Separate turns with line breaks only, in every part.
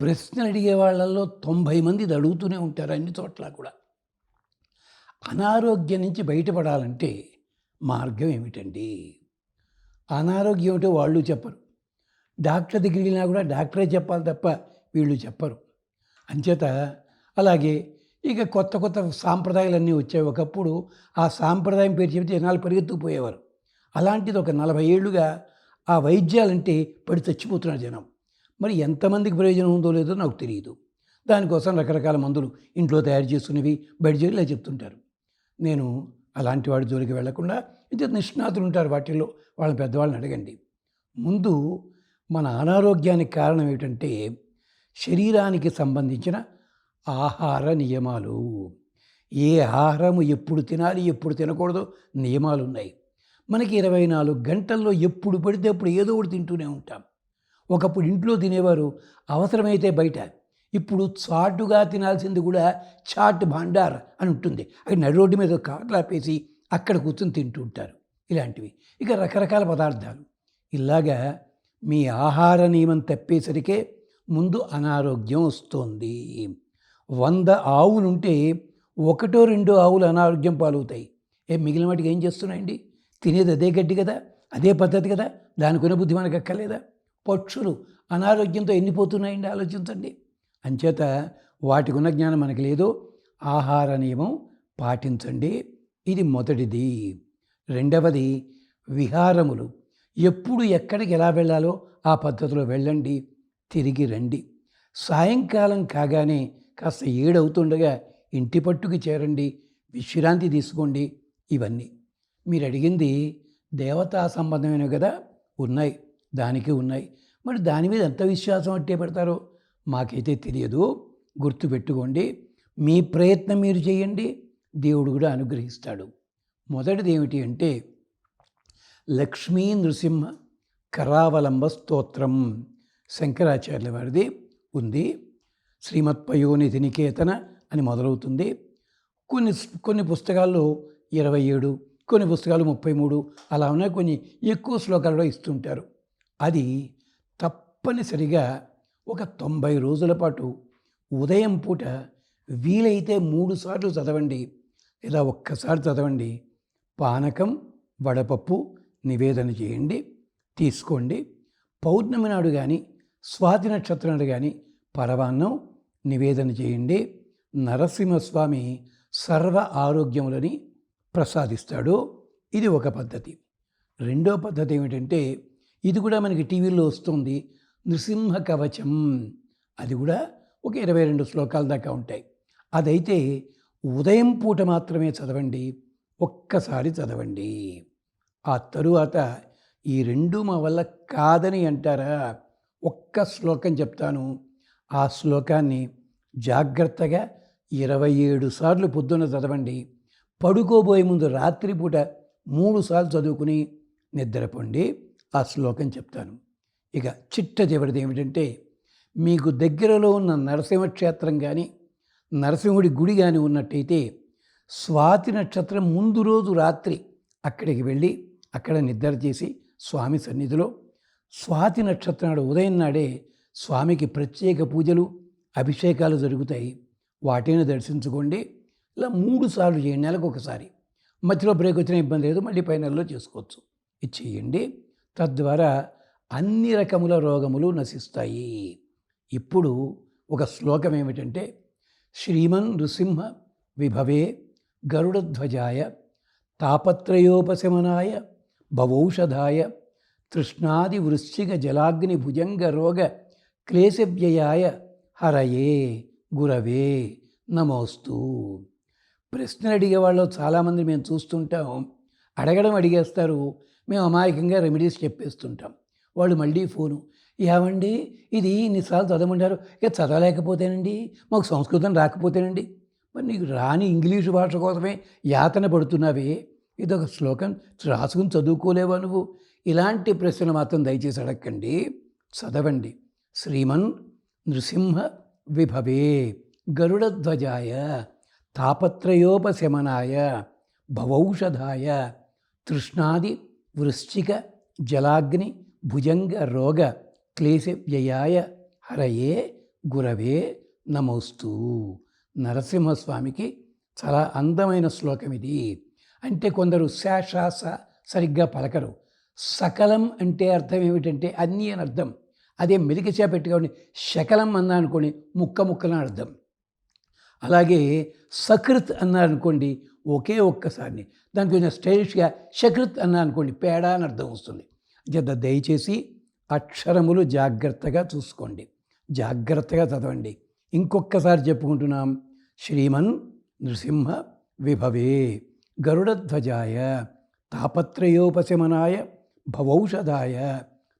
ప్రశ్నలు అడిగే వాళ్ళల్లో తొంభై మంది ఇది అడుగుతూనే ఉంటారు అన్ని చోట్ల కూడా. అనారోగ్యం నుంచి బయటపడాలంటే మార్గం ఏమిటండి? అనారోగ్యం ఏమిటో వాళ్ళు చెప్పరు. డాక్టర్ దగ్గరికి వెళ్ళినా కూడా డాక్టరే చెప్పాలి తప్ప వీళ్ళు చెప్పరు. అంచేత అలాగే ఇక కొత్త కొత్త సాంప్రదాయాలన్నీ వచ్చాయి. ఒకప్పుడు ఆ సాంప్రదాయం పేరు చెబితే జనాలు పరిగెత్తుకుపోయేవారు. అలాంటిది ఒక నలభై ఏళ్ళుగా ఆ వైద్యాలంటే పడి చచ్చిపోతున్నారు జనం. మరి ఎంతమందికి ప్రయోజనం ఉందో లేదో నాకు తెలియదు. దానికోసం రకరకాల మందులు ఇంట్లో తయారు చేసుకునేవి బయట చేసి ఇలా చెప్తుంటారు. నేను అలాంటి వాడి జోలికి వెళ్ళకుండా ఇది నిష్ణాతులు ఉంటారు వాటిల్లో వాళ్ళ పెద్దవాళ్ళని అడగండి. ముందు మన అనారోగ్యానికి కారణం ఏమిటంటే శరీరానికి సంబంధించిన ఆహార నియమాలు. ఏ ఆహారము ఎప్పుడు తినాలి ఎప్పుడు తినకూడదు నియమాలు ఉన్నాయి మనకి ఇరవై నాలుగు గంటల్లో ఎప్పుడు పడితే అప్పుడు ఏదో ఒకటి తింటూనే ఉంటాం. ఒకప్పుడు ఇంట్లో తినేవారు అవసరమైతే బయట. ఇప్పుడు చాటుగా తినాల్సింది కూడా చాట్ భాండార్ అని ఉంటుంది. అక్కడ నడి రోడ్డు మీద కార్లు ఆపేసి అక్కడ కూర్చొని తింటూ ఉంటారు. ఇలాంటివి. ఇక రకరకాల పదార్థాలు. ఇలాగా మీ ఆహార నియమం తప్పేసరికే ముందు అనారోగ్యం వస్తుంది. వంద ఆవులుంటే ఒకటో రెండో ఆవులు అనారోగ్యం పాలవుతాయి. ఏ మిగిలిన వాటికి ఏం చేస్తున్నాయండి? తినేది అదే గడ్డి కదా? అదే పద్ధతి కదా? దానికున్న బుద్ధి మనకు అక్కర్లేదా పక్షులు అనారోగ్యంతో ఎన్నిపోతున్నాయండి ఆలోచించండి. అంచేత వాటికి ఉన్న జ్ఞానం మనకి లేదు. ఆహార నియమం పాటించండి. ఇది మొదటిది. రెండవది విహారములు. ఎప్పుడు ఎక్కడికి ఎలా వెళ్ళాలో ఆ పద్ధతిలో వెళ్ళండి. తిరిగి రండి. సాయంకాలం కాగానే కాస్త ఏడవుతుండగా ఇంటి పట్టుకు చేరండి. విశ్రాంతి తీసుకోండి. ఇవన్నీ. మీరు అడిగింది దేవతా సంబంధమైనవి కదా? ఉన్నాయి. దానికి ఉన్నాయి. మరి దాని మీద ఎంత విశ్వాసం అట్టే పెడతారో మాకైతే తెలియదు. గుర్తుపెట్టుకోండి మీ ప్రయత్నం మీరు చేయండి దేవుడు కూడా అనుగ్రహిస్తాడు. మొదటిది ఏమిటి అంటే లక్ష్మీ నృసింహ కరావలంబ స్తోత్రం శంకరాచార్యుల వారిది ఉంది. శ్రీమత్పయోనిధి నికేతన అని మొదలవుతుంది. కొన్ని కొన్ని పుస్తకాల్లో ఇరవై ఏడు కొన్ని పుస్తకాలు ముప్పై మూడు అలా ఉన్నాయి. కొన్ని ఎక్కువ శ్లోకాలలో ఇస్తుంటారు. అది తప్పనిసరిగా ఒక తొంభై రోజుల పాటు ఉదయం పూట వీలైతే మూడు సార్లు చదవండి లేదా ఒక్కసారి చదవండి. పానకం వడపప్పు నివేదన చేయండి తీసుకోండి. పౌర్ణమి నాడు కానీ స్వాతి నక్షత్రం నాడు కానీ పరవాన్నం నివేదన చేయండి. నరసింహస్వామి సర్వ ఆరోగ్యములని ప్రసాదిస్తాడు. ఇది ఒక పద్ధతి. రెండో పద్ధతి ఏమిటంటే ఇది కూడా మనకి టీవీలో వస్తుంది. నృసింహ కవచం. అది కూడా ఒక ఇరవై రెండు శ్లోకాల దాకా ఉంటాయి. అదైతే ఉదయం పూట మాత్రమే చదవండి. ఒక్కసారి చదవండి. ఆ తరువాత ఈ రెండు మా వల్ల కాదని అంటారా? ఒక్క శ్లోకం చెప్తాను. ఆ శ్లోకాన్ని జాగ్రత్తగా ఇరవై ఏడు సార్లు పొద్దున్న చదవండి. పడుకోబోయే ముందు రాత్రిపూట మూడు సార్లు చదువుకుని నిద్రపోండి. ఆ శ్లోకం చెప్తాను. ఇక చిట్ట చివరిది ఏమిటంటే మీకు దగ్గరలో ఉన్న నరసింహక్షేత్రం కానీ నరసింహుడి గుడి కానీ ఉన్నట్టయితే స్వాతి నక్షత్రం ముందు రోజు రాత్రి అక్కడికి వెళ్ళి అక్కడ నిద్ర చేసి స్వామి సన్నిధిలో స్వాతి నక్షత్రం నాడు ఉదయం నాడే స్వామికి ప్రత్యేక పూజలు అభిషేకాలు జరుగుతాయి. వాటిని దర్శించుకోండి. ఇలా మూడు సార్లు చేయండి నెలకు ఒకసారి. మధ్యలో బ్రేక్ వచ్చిన ఇబ్బంది లేదు మళ్ళీ పై నెలలో చేసుకోవచ్చు. ఇది చేయండి. తద్వారా అన్ని రకముల రోగములు నశిస్తాయి. ఇప్పుడు ఒక శ్లోకం ఏమిటంటే శ్రీమన్ నృసింహ విభవే గరుడధ్వజాయ తాపత్రయోపశమనాయ భవౌషధాయ తృష్ణాది వృశ్చిక జలాగ్ని భుజంగ రోగ క్లేశవ్యయాయ హరయే గురవే నమోస్తు. ప్రశ్నలు అడిగే వాళ్ళు చాలామంది మేము చూస్తుంటాం. అడగడం అడిగేస్తారు. మేము అమాయకంగా రెమెడీస్ చెప్పేస్తుంటాం. వాళ్ళు మళ్ళీ ఫోను ఏమండి ఇది ఇన్నిసార్లు చదవమంటారు. ఇక చదవలేకపోతేనండి మాకు సంస్కృతం రాకపోతేనండి. మరి నీకు రాని ఇంగ్లీషు భాష కోసమే యాతన పడుతున్నావే. ఇదొక శ్లోకం రాసుకుని చదువుకోలేవా నువ్వు? ఇలాంటి ప్రశ్నలు మాత్రం దయచేసి అడగండి చదవండి. శ్రీమన్ నృసింహ విభవే గరుడధ్వజాయ తాపత్రయోపశమనాయ భవౌషధాయ తృష్ణాది వృశ్చిక జలాగ్ని భుజంగ రోగ క్లేశ వ్యయాయ హరయే గురవే నమోస్తూ. నరసింహస్వామికి చాలా అందమైన శ్లోకం ఇది. అంటే కొందరు శాశాస సరిగ్గా పలకరు. సకలం అంటే అర్థం ఏమిటంటే అన్నీ అని అర్థం. అదే మెలికచా చేపెట్టుకోండి శకలం అన్నా అనుకోండి ముక్క ముక్కలని అర్థం. అలాగే సకృత్ అన్నారనుకోండి ఒకే ఒక్కసారిని. దానికి కొంచెం స్టైలిష్గా షకృత్ అన్నా అనుకోండి పేడ అని అర్థం వస్తుంది. జత దయచేసి అక్షరములు జాగ్రత్తగా చూసుకోండి. జాగ్రత్తగా చదవండి. ఇంకొక్కసారి చెప్పుకుంటున్నాం. శ్రీమన్ నృసింహ విభవే గరుడధ్వజాయ తాపత్రయోపశమనాయ భవౌషధాయ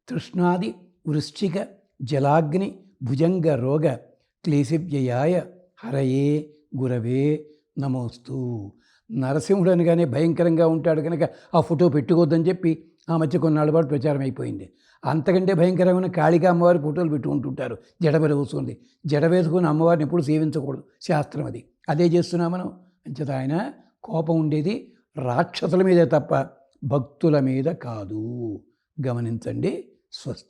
తృష్ణాది వృశ్చిక జలాగ్ని భుజంగ రోగ క్లేశవ్యయాయ హరయే గురవే నమోస్తు. నరసింహుడు అనగానే భయంకరంగా ఉంటాడు కనుక ఆ ఫోటో పెట్టుకోవద్దని చెప్పి ఆ మధ్య కొన్నాళ్ళ పాటు ప్రచారం అయిపోయింది. అంతకంటే భయంకరమైన కాళికా అమ్మవారి ఫోటోలు పెట్టుకుంటుంటారు జడ వేసుకుంది జడ వేసుకుని అమ్మవారిని ఎప్పుడు సేవించకూడదు. శాస్త్రం అది. అదే చేస్తున్నాం మనం? అంచేత ఆయన కోపం ఉండేది రాక్షసుల మీదే తప్ప భక్తుల మీద కాదు. గమనించండి. స్వస్తి.